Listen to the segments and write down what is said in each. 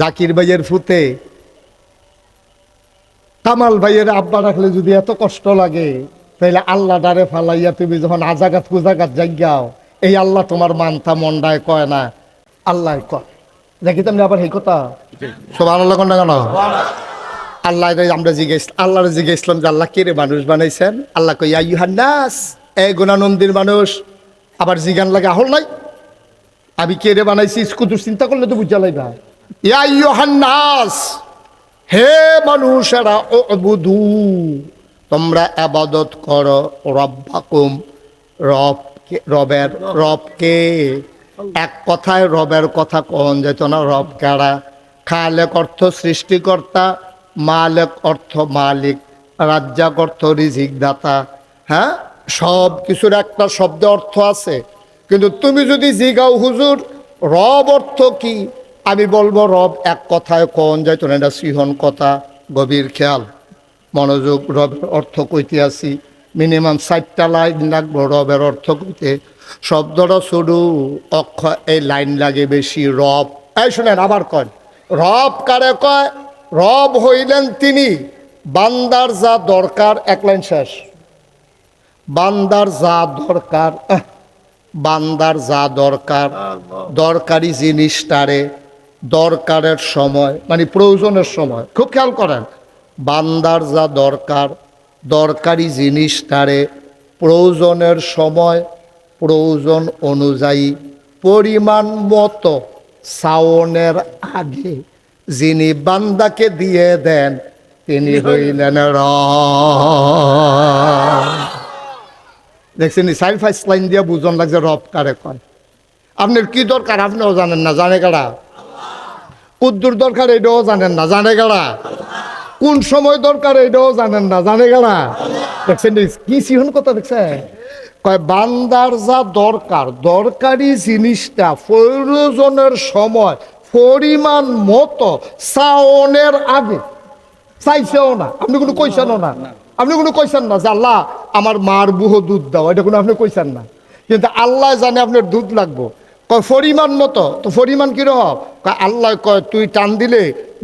জাকির ভাইয়ের ফুতে। কামাল ভাইয়ের আব্বা রাখলে যদি এত কষ্ট লাগে তাহলে আল্লাহ ডারে ফালাইয়া তুমি যখন আজাগাত কুজাগাত জাগাও এই আল্লাহ তোমার মানতা মন্ডায় কয় না, আল্লাহ কয়। দেখি তুমি আবার এই কথা? সব আল্লাহ কন না কেন? আল্লাহ আমরা জিজ্ঞেস আল্লাহর জিজ্ঞেসলাম যে আল্লাহ কে মানুষ বানাইছেন? আল্লাহ কই ইউহান্নাস এই গুণানন্দির মানুষ। আবার জিগান লাগে, আহল নাই? আমি কে বানাইছি? স্কুতুর চিন্তা করলে তো বুঝা লাইবা ইয়া ইউহান্নাস হে মানুষেরা ও বুধু তোমরা আবাদত করো রব্বাকুম রব রবের রবকে। এক কথায় রবের কথা কন যেত না, রব কারা? খালেক অর্থ সৃষ্টিকর্তা, মালেক অর্থ মালিক রাজ্জাক অর্থ রিজিক দাতা হ্যাঁ? সব কিছুর একটা শব্দ অর্থ আছে। কিন্তু তুমি যদি জিগাও হুজুর, রব অর্থ কি? আমি বলব, রব এক কথায় কন যাইতো না এটা সিহন কথা, গভীর খেয়াল। মনোযোগ, রবের অর্থ কইতে আসি। মিনিমাম ষাটটা লাইন লাগবো রবের অর্থ কইতে। শব্দটা শুরু অক্ষ এই লাইন লাগে বেশি, রব। এই শুনেন, আবার কয়। রব কারে কয়? রব হইলেন তিনি। বান্দার যা দরকার, এক লাইন শেষ। বান্দার যা দরকার বান্দার যা দরকার, দরকারি জিনিসটারে দরকারের সময় মানে প্রয়োজনের সময়। খুব খেয়াল করেন, বান্দার যা দরকার, দরকারি জিনিসটারে প্রয়োজনের সময়, প্রয়োজন অনুযায়ী, পরিমাণ মতো সাওনের আগে যিনি বান্দাকে দিয়ে দেন, তিনি হইলেন রব দেখছেন সাইড ফাইভ লাইন দিয়ে বুঝন লাগছে রব কারে কয়। আপনার কি দরকার? আপনিও জানেন না, জানে কারা? কুদ্দুর দরকার এটাও জানেন না, জানে কারা? কোন সময় দরকার এটাও জানেন না, জানে কারা? দেখছেন কি সিহন কথা দেখছে কয়, বান্দার যা দরকার, দরকারি জিনিসটা প্রয়োজনের সময়, পরিমাণ মতো সাওনের আগে। চাইছেও না, আপনি কোনো কইছেনও না। আপনি কোনো কইছেন না যে আল্লাহ আমার মার বুহ দুধ দাও, এটা কোনো আপনি কইছেন না। কিন্তু আল্লাহ জানে আপনার দুধ লাগবো। কয় পরিমাণ মতো। তো পরিমাণ কীরকম কয় আল্লাহ কয় তুই টান দিলে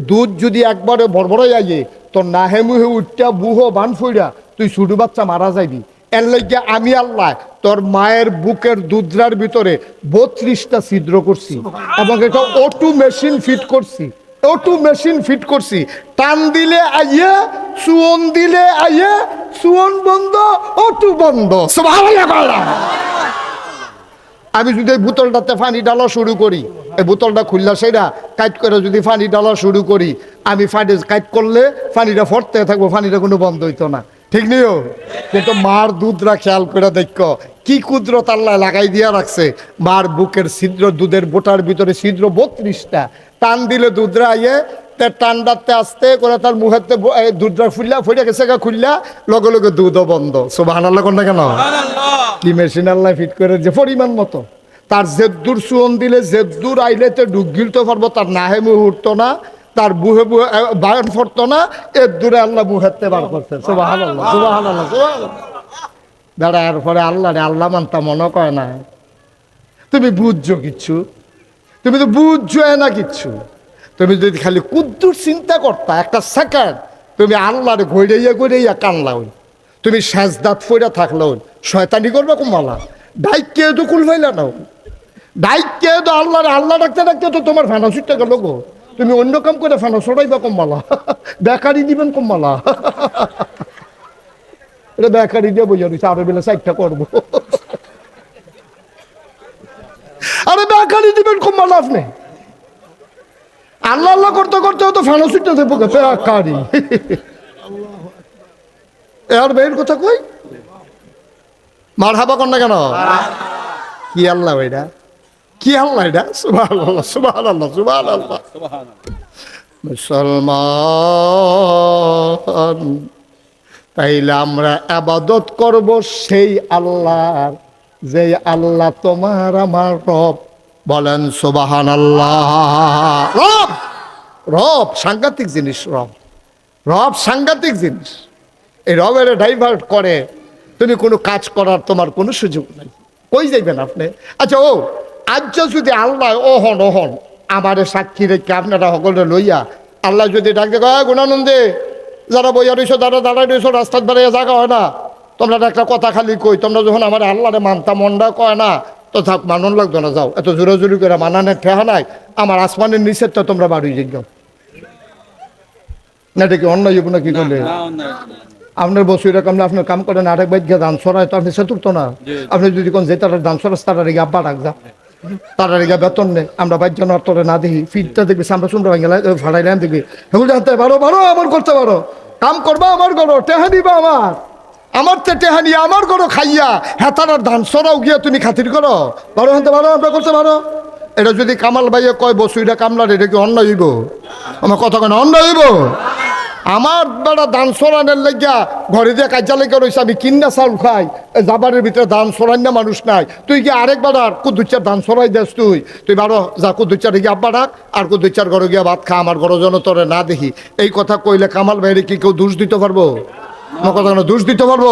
দুধ যদি একবারে বড়বড়াই আইয়ে তোর নাহে মুহে উঠটা বুহ বান ফুইরা তুই ছোট বাচ্চা মারা যাইবি। এর লাগে আমি আল্লাহ তোর মায়ের বুকের দুধরার ভিতরে বত্রিশটা ছিদ্র করছি এবং এটা অটো মেশিন ফিট করছি। অটো মেশিন ফিট করছি। টান দিলে আইয়ে সুয়ন দিলে আইয়ে সুয়ন বন্ধ অটো বন্ধ। আমি যদি এই বোতলটাতে পানি ডালা শুরু করি, এই বোতলটা খুললা সেটা কাইট করে যদি পানি ডালা শুরু করি, আমি পানি কাইট করলে পানিটা ফটতে থাকব পানিটা কোনো বন্ধ হইতো না। ঠিক নিও কিন্তু মার দুধরা খেয়াল করে দেখো, কি কুদরত আল্লাহ লাগাই দিয়া রাখছে। মার বুকের ছিদ্র, দুধের বোটার ভিতরে ছিদ্র বত্রিশটা। টান দিলে দুধরা আইয়ে তে টান্ডাতে আসতে করে তার মুখেতে দুধরা ফুললা ফুলে গেছে খুললা লগে লগে দুধও বন্ধ। সোবাহান আল্লাহ কোনটা কেন কি মেশিন আল্লাহ ফিট করে যে পরিমাণ মতো। তার জেদ্দুর সুয়ন দিলে জেদ্দুর আইলে তো ডুব গিলতে পারব তার নাহে মুহে উঠতো না তার বুহে বুহে বায়ন ফরতো না এর দূরে আল্লাহ বুহেতে বার আল্লাহ সুবাহান আল্লাহ দাঁড়া এরপরে আল্লাহ রে আল্লাহ মানতা মনে কয় না। তুমি বুঝছ কিচ্ছু তুমি তো বুঝছ না কিচ্ছু তুমি যদি খালি কুদ্দুর চিন্তা করতা, একটা সেকেন্ড তুমি আল্লাহরে ঘইরাইয়া ঘইরাইয়া কানলাও তুমি সাজদাত ফইরা থাকলেও শয়তানি করবে কমালা। ডাইক কে তো কুল ফাইলা নাও। ডাইক কে তো আল্লাহ আল্লাহ ডাকতে ডাকতে তো তোমার ফেনা ছুটতে গেল গো। তুমি অন্য কাম করে ফেনা সরাইবা কমালা। বেকারি দিবেন কমালা। এটা বেকারি দিয়ে বোঝা দিচ্ছে আরও বেলা সাইডটা করব। আরে বেকারি দিবেন কমালা আপনি। আল্লাহ আল্লাহ করতে করতে তো ফেনা ছুটতে দেবো বেকারি এর বের কথা কই? মার হাবা কর না কেন? কি আল্লাহ এটা? কি আল্লাহ এটা? সুবাহ আল্লাহ সুবাহ আল্লাহ সুবাহ আল্লাহ মুসলমান, তাইলে আমরা আবাদত করব সেই আল্লাহর যে আল্লাহ তোমার আমার রব। বলেন সুবাহান রব রব, সাংঘাতিক জিনিস, রব। রব সাংঘাতিক জিনিস। এই রবের ডাইভার্ট করে, তুমি কোনো কাজ করার তোমার কোনো সুযোগ নাই। কই যাইবেন আপনি? আচ্ছা ও আজ যদি আল্লাহ ওহন ওহন, আমারে সাক্ষী রেখে আপনারা সকলে লইয়া, আল্লাহ যদি ডাক দেখো গুণানন্দে, যারা বইয়া রইছো, যারা দাঁড়াই রইছো, রাস্তার ধারে জায়গা হয় না। তোমরা একটা কথা খালি কই, তোমরা যখন আমার আল্লাহরে মানতা, মনটা কয় না তো থাক মানন লাগতো না যাও। এত জোরে জোরে করে মানানের ঠেহা নাই আমার আসমানের নিচের তো তোমরা বাড়ি যাও। না এটা কি অন্য জীবন কি করলে আপনার বসু এরকম আপনার কাম করেন আরেক বাইক গিয়ে দান সরাই তো আপনি চতুর্থ না। আপনি যদি কোন যে তারা দান সরাস তারা রেগে আব্বা ডাক যা। তারা রেগে বেতন নেই আমরা বাইক জন তোরে না দেখি। ফিটটা দেখবি আমরা শুনতে ভাঙে ভাড়াইলাম দেখবি হেগুলো জানতে পারো পারো আমার করতে পারো। কাম করবা আমার করো টেহা দিবা আমার। আমার তো টেহা নিয়ে আমার করো খাইয়া তারা ধান সরাও গিয়া তুমি খাতির করো। পারো হানতে পারো, আমরা করতে পারো। এটা যদি কামাল ভাইয়ে কয়, বসু, এটা কামলার, এটা কি অন্য হইব? আমার কথা কেন অন্য হইব? আমার বেড়া দান সরানের লাগিয়া ঘরে দিয়ে কাজা লেগে রয়েছে আমি কিন্না চাউল খাই জাবারের ভিতরে দান সরান না মানুষ নাই। তুই কি আরেক বেড়ার কুদুচ্চার দান সরাই দেস তুই? তুই বারো যা কুদুচ্চার গিয়ে আব্বা ডাক আর কুদুচ্চার ঘরে গিয়া ভাত খা, আমার ঘর যেন না দেখি। এই কথা কইলে কামাল ভাইরে কি কেউ দোষ দিতে পারব? আমার দোষ দিতে পারব?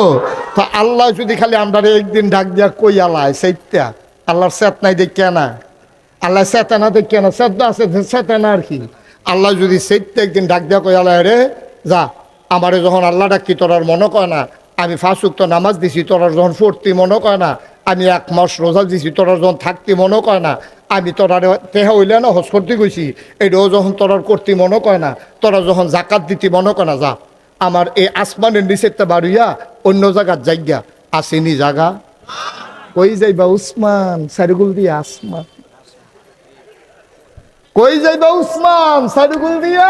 তা আল্লাহ যদি খালি আমরা একদিন ডাক দিয়া কই আলায় সেইটা। আল্লাহর সেত নাই দেখিয়া না। আল্লাহ চেতনা দেখিয়া না। শ্রদ্ধা আছে চেতনা আর কি। আল্লাহ যদি সেইটা একদিন ডাক দিয়া কই আল্লাহ রে যা, আমারে যখন আল্লাহ ডাকি তোর আর মনে কয় না। আমি ফাঁসুক্ত নামাজ দিছি, তোর আর যখন ফুর্তি মনে কয় না। আমি এক মাস রোজা দিছি, তোর আর যখন থাকতে, মনে কয় না। আমি তোরা তেহা হইলে না হস করতে গেছি। এটাও যখন তোরার করতে, মনে কয় না। তোরা যখন জাকাত দিতে, মনে কয় না। যা আমার এই আসমানের নিচেরটা বাড়িয়া অন্য জায়গার জায়গা। আসেনি জায়গা। কই যাইবা উসমান? সারিগুল দিয়ে আসমান। কই যাইবা উসমান? সারিগুল দিয়া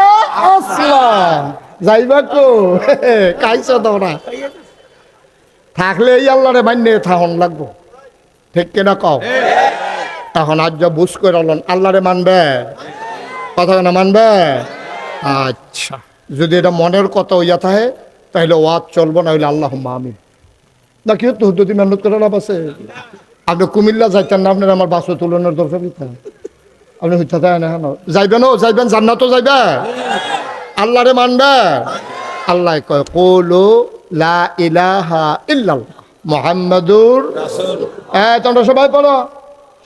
আসমান। যাইবা কো? কাইছ তোমরা? থাকলে এই আল্লাহরে মান্য থাহন লাগবো। ঠিক কিনা কও? এখন আজ বুঝ করে আল্লাহরে মানবে? কথা না মানবে? আচ্ছা। যদি এটা মনের কথা হইয়া থাকে, তাহলে ওয়াজ চলবো না হইলে আল্লাহ আমি না, কি হতো? যদি মেহনত করে লাভ আছে? আপনি কুমিল্লা যাইতেন না, আপনার আমার বাসও তুলনের দরকার? আপনি হইতে থাকে না যাইবেন ও, যাইবেন জান্নাতও যাইবে। আল্লাহরে মানবে। আল্লাহ কয়, কোলো লা ইলাহা ইল্লাল্লাহ, মোহাম্মদুর হ্যাঁ তোমরা সবাই পড়ো।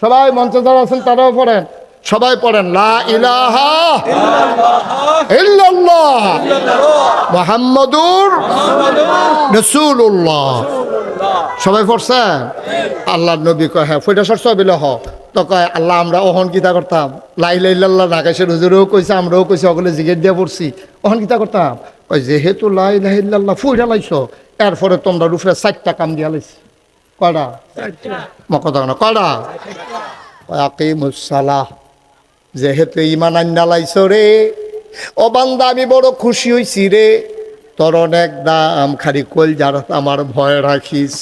সবাই মঞ্চে যারা আছেন, তারাও পড়েন। সবাই পড়েন লা ইলাহা ইল্লাল্লাহ। মোহাম্মদুর রসুল্লাহ সবাই পড়ছেন? আল্লাহ নবী কয় হ্যাঁ ফইটা সরস বিলে হ তো কয় আল্লাহ আমরা ওহন কিতা করতাম। লাই লাইল্লাহ নাকাশের হুজুরেও কইছে আমরাও কইছে সকলে জিগের দিয়ে পড়ছি। ওহন কিতা করতাম? ওই যেহেতু লাই লাইল্লাহ ফুইটা লাইছ এরপরে তোমরা রুফে চারটা কাম দিয়া লাইছি। কয়টা মকতা না কয়টা আকিমুসালাহ যেহেতু ইমান আন্না লাইছো রে। ও বান্দা, আমি বড় খুশি হইছি রে। তোর অনেক দাম, খালি কল যারা আমার ভয় রাখিস।